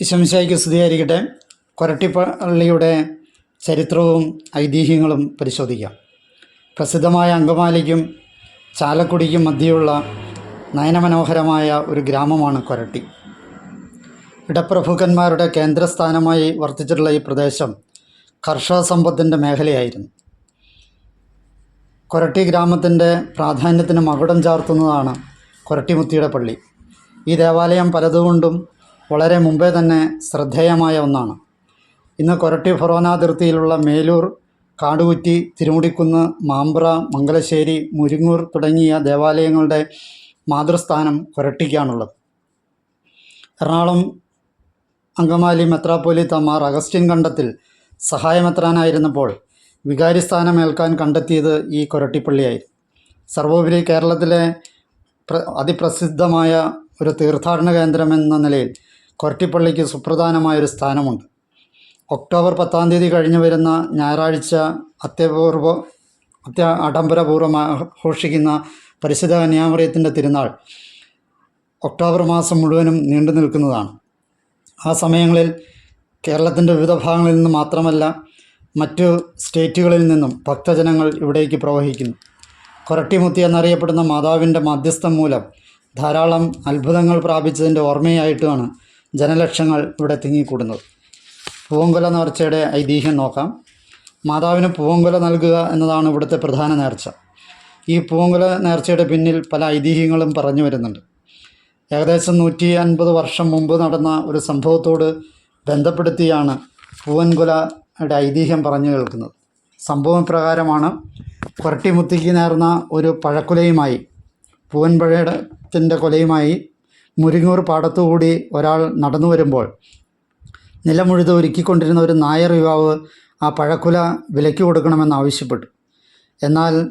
ഇശംശായിക്ക് സ്തുതിയായിരിക്കട്ടെ. കൊരട്ടിപ്പള്ളിയുടെ ചരിത്രവും ഐതിഹ്യങ്ങളും പരിശോധിക്കാം. പ്രസിദ്ധമായ അങ്കമാലിക്കും ചാലക്കുടിക്കും മധ്യയുള്ള നയനമനോഹരമായ ഒരു ഗ്രാമമാണ് കൊരട്ടി. ഇടപ്രഭുക്കന്മാരുടെ കേന്ദ്രസ്ഥാനമായി വർത്തിച്ചിട്ടുള്ള ഈ പ്രദേശം കർഷക സമ്പത്തിന്റെ മേഖലയായിരുന്നു. കൊരട്ടി ഗ്രാമത്തിന്റെ പ്രാധാന്യത്തിന് മകുടം ചാർത്തുന്നതാണ് കൊരട്ടിമുത്തിയുടെ പള്ളി. ഈ ദേവാലയം പലതുകൊണ്ടും വളരെ മുമ്പേ തന്നെ ശ്രദ്ധേയമായ ഒന്നാണ്. ഇന്ന് കൊരട്ടി ഫൊറോനാതിർത്തിയിലുള്ള മേലൂർ കാടുകുറ്റി തിരുമുടിക്കുന്ന് മാമ്പ്ര മംഗലശ്ശേരി മുരിങ്ങൂർ തുടങ്ങിയ ദേവാലയങ്ങളുടെ മാതൃസ്ഥാനം കൊരട്ടിക്കാണുള്ളത്. എറണാകുളം അങ്കമാലി മെത്രാപ്പൊലി തമാർ അഗസ്റ്റിൻ കണ്ടത്തിൽ സഹായമെത്രാനായിരുന്നപ്പോൾ വികാരി സ്ഥാനമേൽക്കാൻ കണ്ടെത്തിയത് ഈ കൊരട്ടിപ്പള്ളിയായി സർവോപരി കേരളത്തിലെ പ്ര അതിപ്രസിദ്ധമായ ഒരു തീർത്ഥാടന കേന്ദ്രമെന്ന നിലയിൽ കൊരട്ടിപ്പള്ളിക്ക് സുപ്രധാനമായൊരു സ്ഥാനമുണ്ട്. ഒക്ടോബർ പത്താം തീയതി കഴിഞ്ഞു വരുന്ന ഞായറാഴ്ച അത്യപൂർവ അത്യ ആഡംബരപൂർവം ആഘോഷിക്കുന്ന പരിശുദ്ധ കന്യാമറിയത്തിന്റെ തിരുനാൾ ഒക്ടോബർ മാസം മുഴുവനും നീണ്ടു നിൽക്കുന്നതാണ്. ആ സമയങ്ങളിൽ കേരളത്തിന്റെ വിവിധ ഭാഗങ്ങളിൽ നിന്ന് മാത്രമല്ല മറ്റു സ്റ്റേറ്റുകളിൽ നിന്നും ഭക്തജനങ്ങൾ ഇവിടേക്ക് പ്രവഹിക്കുന്നു. കൊരട്ടിമുത്തി എന്നറിയപ്പെടുന്ന മാതാവിന്റെ മധ്യസ്ഥം മൂലം ധാരാളം അത്ഭുതങ്ങൾ പ്രാപിച്ചതിന്റെ ഓർമ്മയായിട്ടാണ് ജനലക്ഷങ്ങൾ ഇവിടെ തിങ്ങിക്കൂടുന്നത്. പൂവങ്കുല നേർച്ചയുടെ ഐതിഹ്യം നോക്കാം. മാതാവിന് പൂവങ്കുല നൽകുക എന്നതാണ് ഇവിടുത്തെ പ്രധാന നേർച്ച. ഈ പൂവങ്കുല നേർച്ചയുടെ പിന്നിൽ പല ഐതിഹ്യങ്ങളും പറഞ്ഞു വരുന്നുണ്ട്. ഏകദേശം നൂറ്റി അൻപത് വർഷം മുമ്പ് നടന്ന ഒരു സംഭവത്തോട് ബന്ധപ്പെടുത്തിയാണ് പൂവൻകുലയുടെ ഐതിഹ്യം പറഞ്ഞു കേൾക്കുന്നത്. സംഭവം പ്രകാരമാണ് കൊരട്ടിമുത്തിക്ക് നേർന്ന ഒരു പഴക്കുലയുമായി പൂവൻപഴയുടെ കൊലയുമായി മുരിങ്ങൂർ പാടത്തുകൂടി ഒരാൾ നടന്നു വരുമ്പോൾ നിലമുഴുത് ഒരുക്കിക്കൊണ്ടിരുന്ന ഒരു നായർ യുവാവ് ആ പഴക്കുല വിലയ്ക്ക് കൊടുക്കണമെന്ന് ആവശ്യപ്പെട്ടു. എന്നാൽ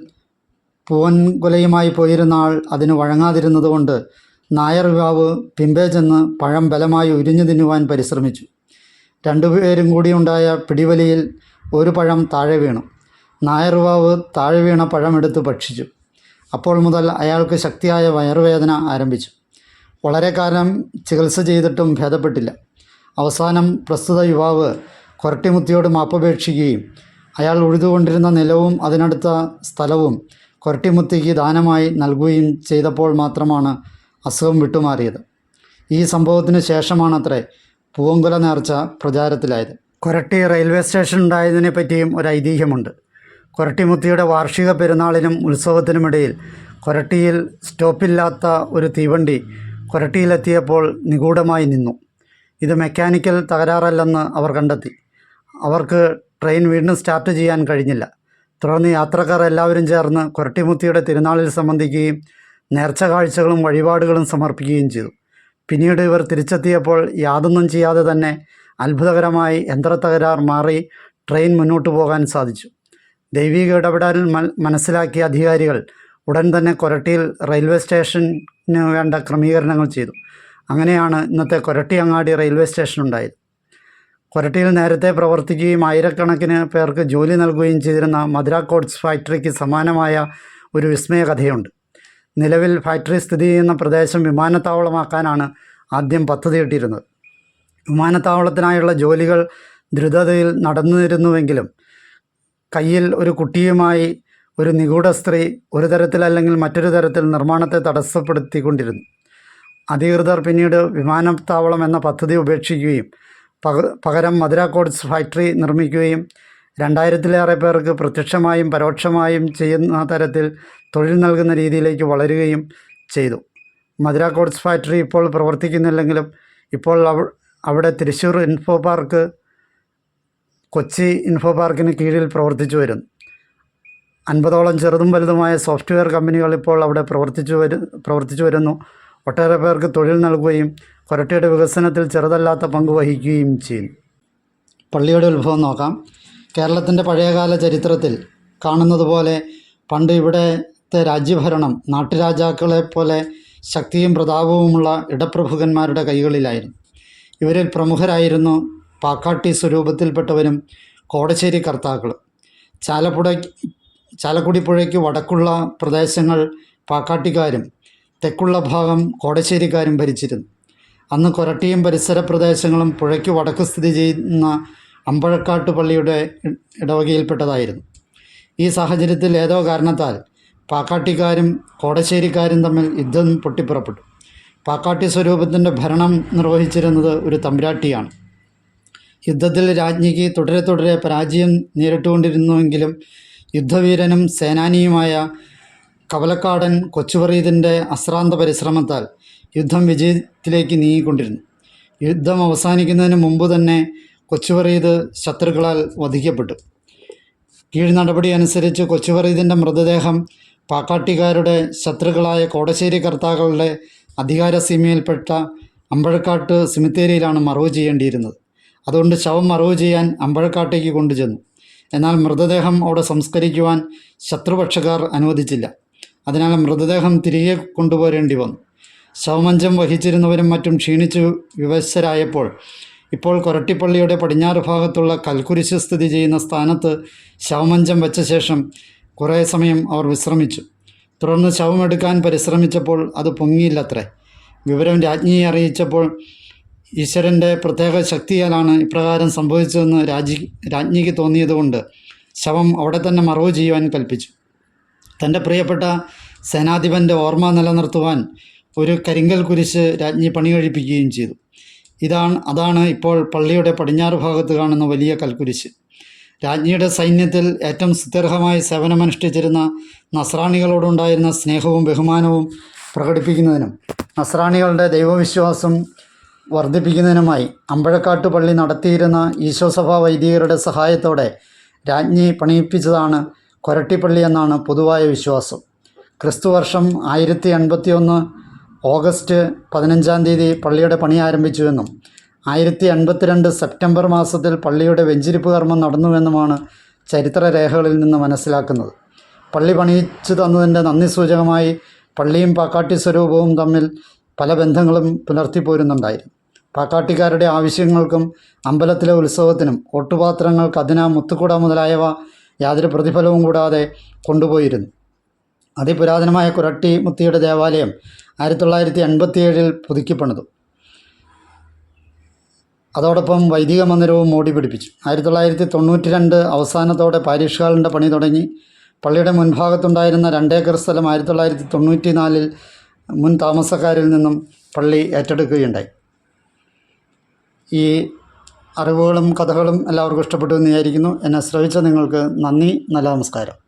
പൂവൻകുലയുമായി പോയിരുന്ന ആൾ അതിന് വഴങ്ങാതിരുന്നതുകൊണ്ട് നായർ യുവാവ് പിമ്പേ ചെന്ന് പഴം ബലമായി ഉരിഞ്ഞു തിന്നുവാൻ പരിശ്രമിച്ചു. രണ്ടുപേരും കൂടിയുണ്ടായ പിടിവലിയിൽ ഒരു പഴം താഴെ വീണു. നായർ യുവാവ് താഴെ വീണ പഴമെടുത്ത് ഭക്ഷിച്ചു. അപ്പോൾ മുതൽ അയാൾക്ക് ശക്തിയായ വയറുവേദന ആരംഭിച്ചു. വളരെ കാലം ചികിത്സ ചെയ്തിട്ടും ഭേദപ്പെട്ടില്ല. അവസാനം പ്രസ്തുത യുവാവ് കൊരട്ടിമുത്തിയോട് മാപ്പപേക്ഷിക്കുകയും അയാൾ ഉഴുതുകൊണ്ടിരുന്ന നിലവും അതിനടുത്ത സ്ഥലവും കൊരട്ടിമുത്തിക്ക് ദാനമായി നൽകുകയും ചെയ്തപ്പോൾ മാത്രമാണ് അസുഖം വിട്ടുമാറിയത്. ഈ സംഭവത്തിന് ശേഷമാണത്രേ പൂവങ്കുല നേർച്ച പ്രചാരത്തിലായത്. കൊരട്ടി റെയിൽവേ സ്റ്റേഷൻ ഉണ്ടായതിനെ പറ്റിയും ഒരു ഐതിഹ്യമുണ്ട്. കൊരട്ടിമുത്തിയുടെ വാർഷിക പെരുന്നാളിനും ഉത്സവത്തിനുമിടയിൽ കൊരട്ടിയിൽ സ്റ്റോപ്പില്ലാത്ത ഒരു തീവണ്ടി കൊരട്ടിയിലെത്തിയപ്പോൾ നിഗൂഢമായി നിന്നു. ഇത് മെക്കാനിക്കൽ തകരാറല്ലെന്ന് അവർ കണ്ടെത്തി. അവർക്ക് ട്രെയിൻ വീണ്ടും സ്റ്റാർട്ട് ചെയ്യാൻ കഴിഞ്ഞില്ല. തുടർന്ന് യാത്രക്കാർ എല്ലാവരും ചേർന്ന് കൊരട്ടിമുത്തിയുടെ തിരുനാളിൽ സംബന്ധിക്കുകയും നേർച്ച കാഴ്ചകളും വഴിപാടുകളും സമർപ്പിക്കുകയും ചെയ്തു. പിന്നീട് ഇവർ തിരിച്ചെത്തിയപ്പോൾ യാതൊന്നും ചെയ്യാതെ തന്നെ അത്ഭുതകരമായി യന്ത്രത്തകരാർ മാറി ട്രെയിൻ മുന്നോട്ട് പോകാൻ സാധിച്ചു. ദൈവിക ഇടപെടൽ മനസ്സിലാക്കിയ അധികാരികൾ ഉടൻ തന്നെ കൊരട്ടിയിൽ റെയിൽവേ സ്റ്റേഷന് വേണ്ട ക്രമീകരണങ്ങൾ ചെയ്തു. അങ്ങനെയാണ് ഇന്നത്തെ കൊരട്ടിയങ്ങാടി റെയിൽവേ സ്റ്റേഷൻ ഉണ്ടായത്. കൊരട്ടിയിൽ നേരത്തെ പ്രവർത്തിക്കുകയും ആയിരക്കണക്കിന് പേർക്ക് ജോലി നൽകുകയും ചെയ്തിരുന്ന മധുര കോട്സ് ഫാക്ടറിക്ക് സമാനമായ ഒരു വിസ്മയ കഥയുണ്ട് നിലവിൽ ഫാക്ടറി സ്ഥിതി ചെയ്യുന്ന പ്രദേശം വിമാനത്താവളമാക്കാനാണ് ആദ്യം പദ്ധതിയിട്ടിരുന്നത് വിമാനത്താവളത്തിനായുള്ള ജോലികൾ ദ്രുതതയിൽ നടന്നിരുന്നുവെങ്കിലും കയ്യിൽ ഒരു കുട്ടിയുമായി ഒരു നിഗൂഢ സ്ത്രീ ഒരു തരത്തിൽ അല്ലെങ്കിൽ മറ്റൊരു തരത്തിൽ നിർമ്മാണത്തെ തടസ്സപ്പെടുത്തിക്കൊണ്ടിരുന്നു. അധികൃതർ പിന്നീട് വിമാനത്താവളം എന്ന പദ്ധതി ഉപേക്ഷിക്കുകയും പക പകരം മധുര കോഡ്സ് ഫാക്ടറി നിർമ്മിക്കുകയും രണ്ടായിരത്തിലേറെ പേർക്ക് പ്രത്യക്ഷമായും പരോക്ഷമായും ചെയ്യുന്ന തരത്തിൽ തൊഴിൽ നൽകുന്ന രീതിയിലേക്ക് വളരുകയും ചെയ്തു. മധുര കോഡ്സ് ഫാക്ടറി ഇപ്പോൾ പ്രവർത്തിക്കുന്നില്ലെങ്കിലും ഇപ്പോൾ അവ അവിടെ Thrissur info park Kochi info പാർക്കിന് കീഴിൽ പ്രവർത്തിച്ചു വരുന്നു. അൻപതോളം ചെറുതും വലുതുമായ സോഫ്റ്റ്വെയർ കമ്പനികൾ ഇപ്പോൾ അവിടെ പ്രവർത്തിച്ചു വരു പ്രവർത്തിച്ചു വരുന്നു. ഒട്ടേറെ പേർക്ക് തൊഴിൽ നൽകുകയും കൊരട്ടിയുടെ വികസനത്തിൽ ചെറുതല്ലാത്ത പങ്ക് വഹിക്കുകയും ചെയ്യും. പള്ളിയുടെ ഉത്ഭവം നോക്കാം. കേരളത്തിന്റെ പഴയകാല ചരിത്രത്തിൽ കാണുന്നതുപോലെ പണ്ട് ഇവിടുത്തെ രാജ്യഭരണം നാട്ടുരാജാക്കളെ പോലെ ശക്തിയും പ്രതാപവുമുള്ള ഇടപ്രഭുക്കന്മാരുടെ കൈകളിലായിരുന്നു. ഇവരിൽ പ്രമുഖരായിരുന്നു പാക്കാട്ടി സ്വരൂപത്തിൽപ്പെട്ടവരും കോടശ്ശേരി കർത്താക്കളും. ചാലപ്പുഴ ചാലക്കുടി പുഴയ്ക്ക് വടക്കുള്ള പ്രദേശങ്ങൾ പാക്കാട്ടിക്കാരും തെക്കുള്ള ഭാഗം കോടശ്ശേരിക്കാരും ഭരിച്ചിരുന്നു. അന്ന് കൊരട്ടിയും പരിസര പ്രദേശങ്ങളും പുഴയ്ക്ക് വടക്ക് സ്ഥിതി ചെയ്യുന്ന അമ്പഴക്കാട്ട് പള്ളിയുടെ ഇടവകയിൽപ്പെട്ടതായിരുന്നു. ഈ സാഹചര്യത്തിൽ ഏതോ കാരണത്താൽ പാക്കാട്ടിക്കാരും കോടശ്ശേരിക്കാരും തമ്മിൽ യുദ്ധം പൊട്ടിപ്പുറപ്പെട്ടു. പാക്കാട്ടി സ്വരൂപത്തിന്റെ ഭരണം നിർവഹിച്ചിരുന്നത് ഒരു തമ്പുരാട്ടിയാണ്. യുദ്ധത്തിൽ രാജ്ഞിക്ക് തുടരെ തുടരെ പരാജയം നേരിട്ടുകൊണ്ടിരുന്നുവെങ്കിലും യുദ്ധവീരനും സേനാനിയുമായ കവലക്കാടൻ കൊച്ചുവറീതിന്റെ അശ്രാന്ത പരിശ്രമത്താൽ യുദ്ധം വിജയത്തിലേക്ക് നീങ്ങിക്കൊണ്ടിരുന്നു. യുദ്ധം അവസാനിക്കുന്നതിന് മുമ്പ് തന്നെ കൊച്ചുവറീത് ശത്രുക്കളാൽ വധിക്കപ്പെട്ടു. കീഴ്നടപടി അനുസരിച്ച് കൊച്ചുവറീതിന്റെ മൃതദേഹം പാക്കാട്ടിക്കാരുടെ ശത്രുക്കളായ കോടശ്ശേരി കർത്താക്കളുടെ അധികാര സീമയിൽപ്പെട്ട അമ്പഴക്കാട്ട് സിമിത്തേരിയിലാണ് മറവ് ചെയ്യേണ്ടിയിരുന്നത്. അതുകൊണ്ട് ശവം മറവ് ചെയ്യാൻ അമ്പഴക്കാട്ടേക്ക് കൊണ്ടുചെന്നു. എന്നാൽ മൃതദേഹം അവിടെ സംസ്കരിക്കുവാൻ ശത്രുപക്ഷക്കാർ അനുവദിച്ചില്ല. അതിനാൽ മൃതദേഹം തിരികെ കൊണ്ടുപോരേണ്ടി വന്നു. ശവമഞ്ചം വഹിച്ചിരുന്നവരും മറ്റും ക്ഷീണിച്ചു വിവശരായപ്പോൾ ഇപ്പോൾ കൊരട്ടിപ്പള്ളിയുടെ പടിഞ്ഞാറ് ഭാഗത്തുള്ള കൽക്കുരിശ് സ്ഥിതി ചെയ്യുന്ന സ്ഥാനത്ത് ശവമഞ്ചം വെച്ച ശേഷം കുറേ സമയം അവർ വിശ്രമിച്ചു. തുടർന്ന് ശവമെടുക്കാൻ പരിശ്രമിച്ചപ്പോൾ അത് പൊങ്ങിയില്ലത്രേ. വിവരം രാജ്ഞിയെ അറിയിച്ചപ്പോൾ ഈശ്വരന്റെ പ്രത്യേക ശക്തിയാലാണ് ഇപ്രകാരം സംഭവിച്ചതെന്ന് രാജി രാജ്ഞിക്ക് തോന്നിയതുകൊണ്ട് ശവം അവിടെ തന്നെ മറവ് ചെയ്യുവാൻ കൽപ്പിച്ചു. തന്റെ പ്രിയപ്പെട്ട സേനാധിപന്റെ ഓർമ്മ നിലനിർത്തുവാൻ ഒരു കരിങ്കൽ കുരിശ് രാജ്ഞി പണി കഴിപ്പിക്കുകയും ചെയ്തു. ഇതാണ് അതാണ് ഇപ്പോൾ പള്ളിയുടെ പടിഞ്ഞാറ് ഭാഗത്ത് കാണുന്ന വലിയ കൽക്കുരിശ്. രാജ്ഞിയുടെ സൈന്യത്തിൽ ഏറ്റവും സുദീർഘമായി സേവനമനുഷ്ഠിച്ചിരുന്ന നസ്രാണികളോടുണ്ടായിരുന്ന സ്നേഹവും ബഹുമാനവും പ്രകടിപ്പിക്കുന്നതിനും നസ്രാണികളുടെ ദൈവവിശ്വാസം വർദ്ധിപ്പിക്കുന്നതിനുമായി അമ്പഴക്കാട്ട് പള്ളി നടത്തിയിരുന്ന ഈശോസഭ വൈദികരുടെ സഹായത്തോടെ രാജ്ഞി പണിയിപ്പിച്ചതാണ് കൊരട്ടിപ്പള്ളി എന്നാണ് പൊതുവായ വിശ്വാസം. ക്രിസ്തുവർഷം ആയിരത്തി എൺപത്തി ഒന്ന് ഓഗസ്റ്റ് പതിനഞ്ചാം തീയതി പള്ളിയുടെ പണി ആരംഭിച്ചുവെന്നും ആയിരത്തി എൺപത്തിരണ്ട് സെപ്റ്റംബർ മാസത്തിൽ പള്ളിയുടെ വെഞ്ചിരിപ്പ് കർമ്മം നടന്നുവെന്നുമാണ് ചരിത്രരേഖകളിൽ നിന്ന് മനസ്സിലാക്കുന്നത്. പള്ളി പണിയിച്ചു തന്നതിന്റെ നന്ദി സൂചകമായി പള്ളിയും പാക്കാട്ടി സ്വരൂപവും തമ്മിൽ പല ബന്ധങ്ങളും പുലർത്തിപ്പോരുന്നുണ്ടായിരുന്നു. പാക്കാട്ടിക്കാരുടെ ആവശ്യങ്ങൾക്കും അമ്പലത്തിലെ ഉത്സവത്തിനും ഓട്ടുപാത്രങ്ങൾ അതിന മുത്തുക്കുട മുതലായവ യാതൊരു പ്രതിഫലവും കൂടാതെ കൊണ്ടുപോയിരുന്നു. അതിപുരാതനമായ കുരട്ടി മുത്തിയുടെ ദേവാലയം ആയിരത്തി തൊള്ളായിരത്തി എൺപത്തി ഏഴിൽ പുതുക്കിപ്പണിതു. അതോടൊപ്പം വൈദിക മന്ദിരവും മോടി പിടിപ്പിച്ചു. ആയിരത്തി തൊള്ളായിരത്തി തൊണ്ണൂറ്റി രണ്ട് അവസാനത്തോടെ പാരിഷ് ഹാളിന്റെ പണി തുടങ്ങി. പള്ളിയുടെ മുൻഭാഗത്തുണ്ടായിരുന്ന രണ്ടേക്കർ സ്ഥലം ആയിരത്തി തൊള്ളായിരത്തി തൊണ്ണൂറ്റി നാലിൽ മുൻ താമസക്കാരിൽ നിന്നും പള്ളി ഏറ്റെടുക്കുകയുണ്ടായി. ഈ അറിവുകളും കഥകളും എല്ലാവർക്കും ഇഷ്ടപ്പെട്ടു എന്ന് വിചാരിക്കുന്നു. എന്നെ ശ്രവിച്ച നിങ്ങൾക്ക് നന്ദി നല്ല നമസ്കാരം.